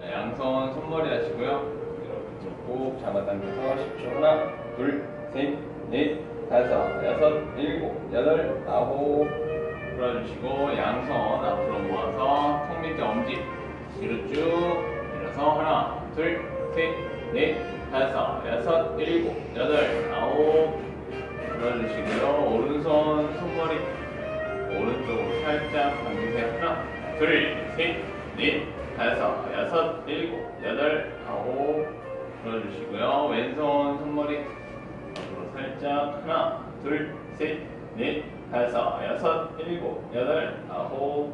네, 양손 손머리 하시고요. 이렇게 쭉 잡아당겨서 10초 하나, 둘, 셋, 넷, 다섯, 여섯, 일곱, 여덟, 아홉 풀어주시고 양손 앞으로 모아서 턱 밑에 엄지 뒤로 쭉 밀어서 하나, 둘, 셋, 넷, 다섯, 여섯, 일곱, 여덟, 아홉 풀어주시고요. 오른손 손머리 오른쪽으로 살짝 당기세요. 하나, 둘, 셋, 넷, 다섯, 여섯, 일곱, 여덟, 아홉 풀어주시고요. 왼손 손머리 앞으로 살짝 하나, 둘, 셋, 넷, 다섯, 여섯, 일곱, 여덟, 아홉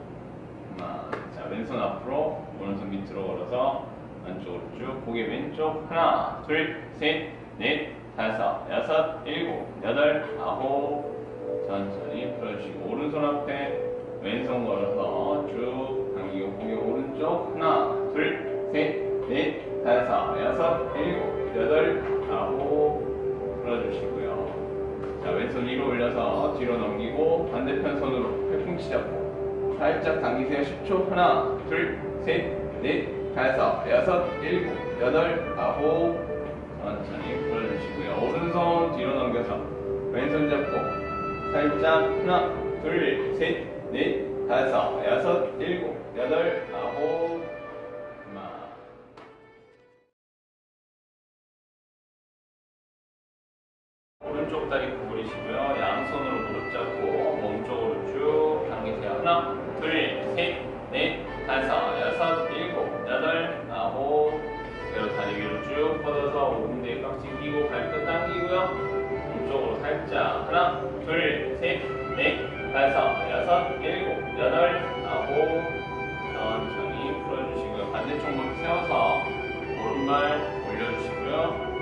하나. 자, 왼손 앞으로 오른손 밑으로 걸어서 안쪽으로 쭉 고개 왼쪽 하나, 둘, 셋, 넷, 다섯, 여섯, 일곱, 여덟, 아홉 천천히 풀어주시고 오른손 앞에 왼손 걸어서 넘기고 반대편 손으로 팔꿈치 잡고. 살짝 당기세요. 10초. 하나 둘셋넷 다섯 여섯 일곱 여덟 아홉. 천천히 풀어주시고요. 오른손 뒤로 넘겨서 왼손 잡고 살짝 하나, 둘, 셋, 넷, 다섯, 여섯, 일곱, 여덟, 아홉, 오른쪽 다리 구부리시고요. 양손으로 무릎 잡고 몸쪽으로 쭉 당기세요. 하나, 둘, 셋, 넷, 다섯, 여섯, 일곱, 여덟, 아홉. 그대로 다리 위로 쭉 뻗어서 오른대 깍지 끼고 발끝 당기고요. 몸쪽으로 살짝 하나, 둘, 셋, 넷, 다섯, 여섯, 일곱, 여덟, 아홉. 천천히 풀어주시고요. 반대쪽 무릎 세워서 오른발 올려주시고요.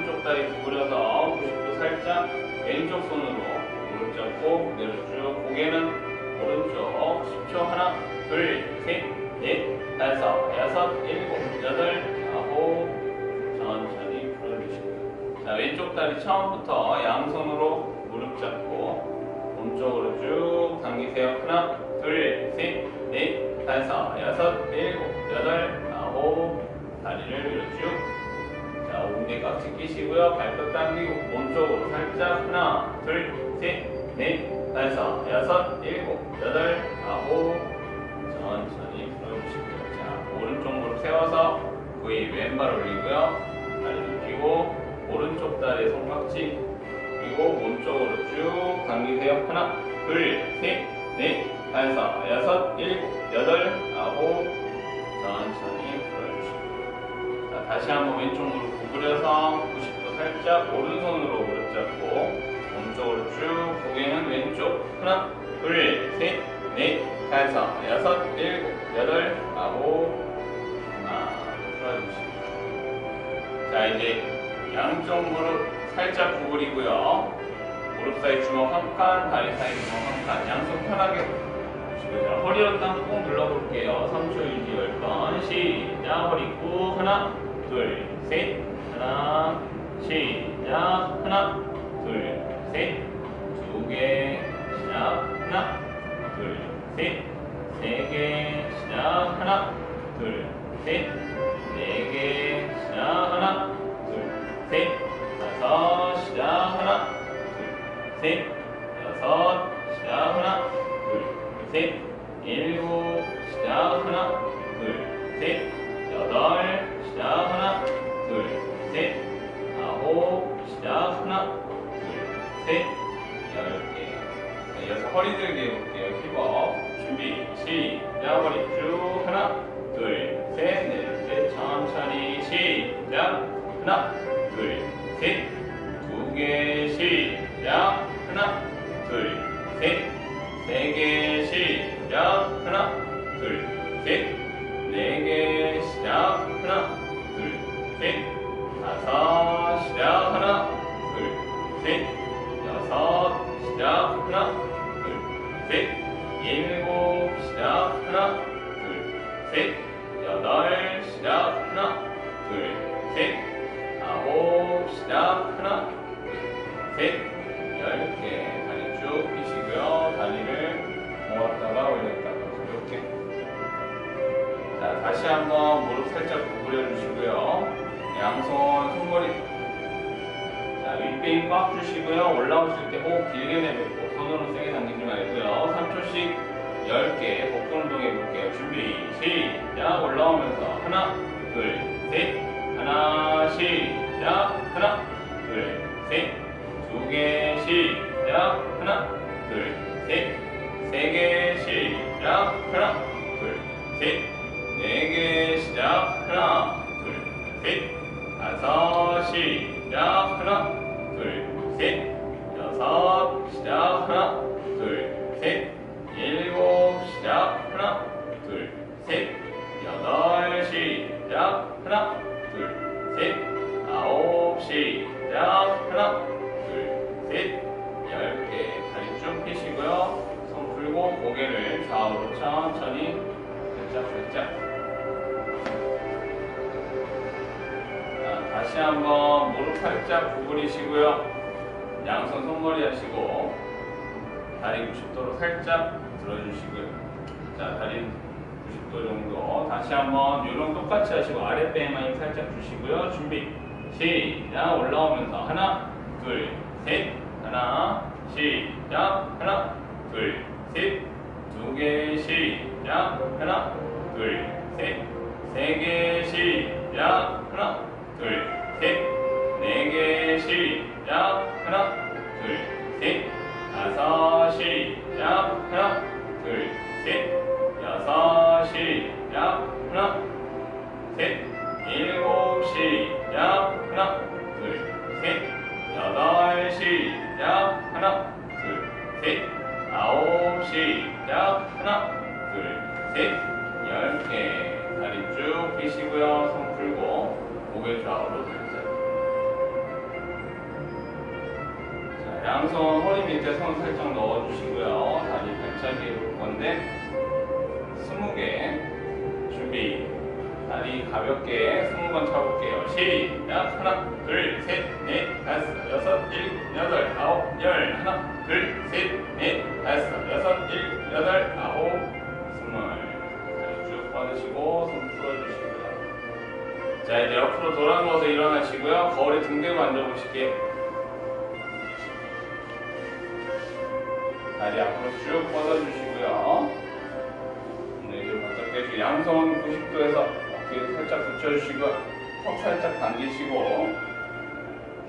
오른쪽 다리 구부려서 90도 살짝 왼쪽 손으로 무릎 잡고 쭉 고개는 오른쪽 10초 하나 둘셋넷 다섯 여섯 일곱 여덟 아홉. 천천히 풀어주시고요. 자 왼쪽 다리 처음부터 양손으로 무릎 잡고 몸쪽으로 쭉 당기세요. 하나 둘셋넷 다섯 여섯 일곱 여덟 아홉. 다리를 위로 쭉 깍지 끼시고요. 발끝 당기고 몸쪽으로 살짝 하나, 둘, 셋, 넷, 다섯, 여섯, 일곱, 여덟, 아홉 천천히 풀어주시고요. 자, 오른쪽 무릎 세워서 V 왼발 올리고요. 다리 눕히고 오른쪽 다리 손깍지 그리고 몸쪽으로 쭉 당기세요. 하나, 둘, 셋, 넷, 다섯, 여섯, 일곱, 여덟, 아홉 다시 한번 왼쪽 무릎 구부려서 90도 살짝 오른손으로 무릎 잡고 몸쪽으로 쭉 고개는 왼쪽 하나 둘셋넷 다섯 여섯 일곱 여덟 아홉 하나 풀어주시고 자 이제 양쪽 무릎 살짝 구부리고요 무릎 사이 주먹 한 칸, 다리 사이 주먹 한 칸, 양손 편하게 자, 허리 연당 꾹 눌러볼게요. 3초 유지 10번. 시작. 허리 꾹. 하나, 둘, 셋. 하나, 시작. 하나, 둘, 셋. 두 개. 시작. 하나, 둘, 셋. 세 개. 시작. 하나, 둘, 셋. 네 개. 시작. 하나, 둘, 셋. 다섯. 시작. 하나, 둘, 셋. 여섯. 시작. 하나, 둘, 셋, 일곱, 시작 하나, 둘, 셋, 둘, 셋, 열 개. 자, 이어서 허리 들기 해볼게요. 힙업. 준비, 시작. 허리 쭉 하나, 둘, 셋, 넷, 넷, 천천히 시작. 하나, 둘, 셋, 두 개, 시작. 하나, 둘, 셋, 네개 하나 둘 셋. 일곱 시작 하나 둘 셋. 여덟 시작 하나 둘 셋. 아홉 시작 하나 둘셋열 개. 다리 쭉 펴시고요. 다리를 모았다가 올렸다가 이렇게. 자 다시 한번 무릎 살짝 구부려 주시고요. 양손 손머리 자 윗배임 꽉 주시고요 올라오실 때 호흡 길게 내뱉고 손으로 세게 당기지 말고요 3초씩 10개 복근 운동 해볼게요. 준비, 시작. 올라오면서 하나, 둘, 셋. 하나, 시작. 하나, 둘, 셋. 두 개, 시작. 하나, 둘, 셋. 세 개, 시작. 하나, 둘, 셋. 네 개, 시작. 하나, 둘, 셋. 다섯, 시작. 하나, 하나 둘 셋. 아홉 시작. 하나 둘 셋. 열 개 다리 쭉 펴시고요. 손 풀고 고개를 좌우로 천천히 살짝 살짝. 자, 다시 한번 무릎 살짝 구부리시고요. 양손 손머리 하시고 다리 90도로 살짝 들어주시고요. 자, 다리 90도 정도. 다시 한번 이런 똑같이 하시고 아랫배에만 힘 살짝 주시고요. 준비. 시작. 올라오면서 하나, 둘, 셋. 하나, 시작. 하나, 둘, 셋. 두 개, 시작. 하나, 둘, 셋. 세 개, 시작. 하나, 둘, 셋. 네 개, 시작. 하나, 둘, 셋. 다섯 시작 하나 둘 셋 셋 일곱 시작. 하나 둘 셋. 여덟 시작. 하나 둘 셋. 아홉 시작. 하나 둘 셋. 열 개. 다리 쭉 펴시고요. 손 풀고 고개 좌우로 살짝 자, 양손 허리 밑에 손 살짝 넣어주시고요. 다리 발차기 해볼 건데, 20개. 준비. 다리 가볍게 20번 차볼게요. 시작. 하나, 둘, 셋, 넷, 다섯, 여섯, 일곱, 여덟, 아홉, 열. 하나, 둘, 셋, 넷, 다섯, 여섯, 일곱, 여덟, 아홉, 스물. 쭉 뻗으시고, 손 풀어주시고요. 자, 이제 옆으로 돌아 누워서 일어나시고요. 거울에 등 대고 앉아보실게요. 다리 앞으로 쭉 뻗어주시고요. 양손 90도에서 어깨를 살짝 붙여주시고 턱 살짝 당기시고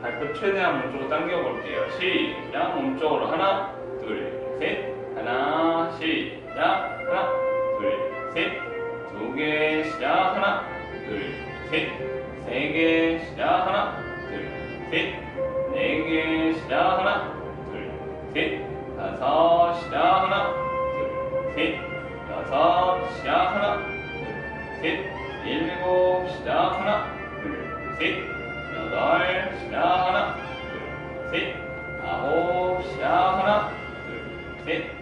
발끝 최대한 몸쪽으로 당겨볼게요. 시작! 몸쪽으로 하나 둘 셋! 하나 시작! 하나 둘 셋 두 개 시작! 하나 둘 셋 세 개 시작! 하나 둘 셋 네 개 시작! 하나 둘 셋! 다섯! 시작! 하나 둘 셋! 여섯! 시작! 하나 일곱 시다 하나 둘셋 여덟 시다 하나 둘셋 아홉 시다 하나 둘셋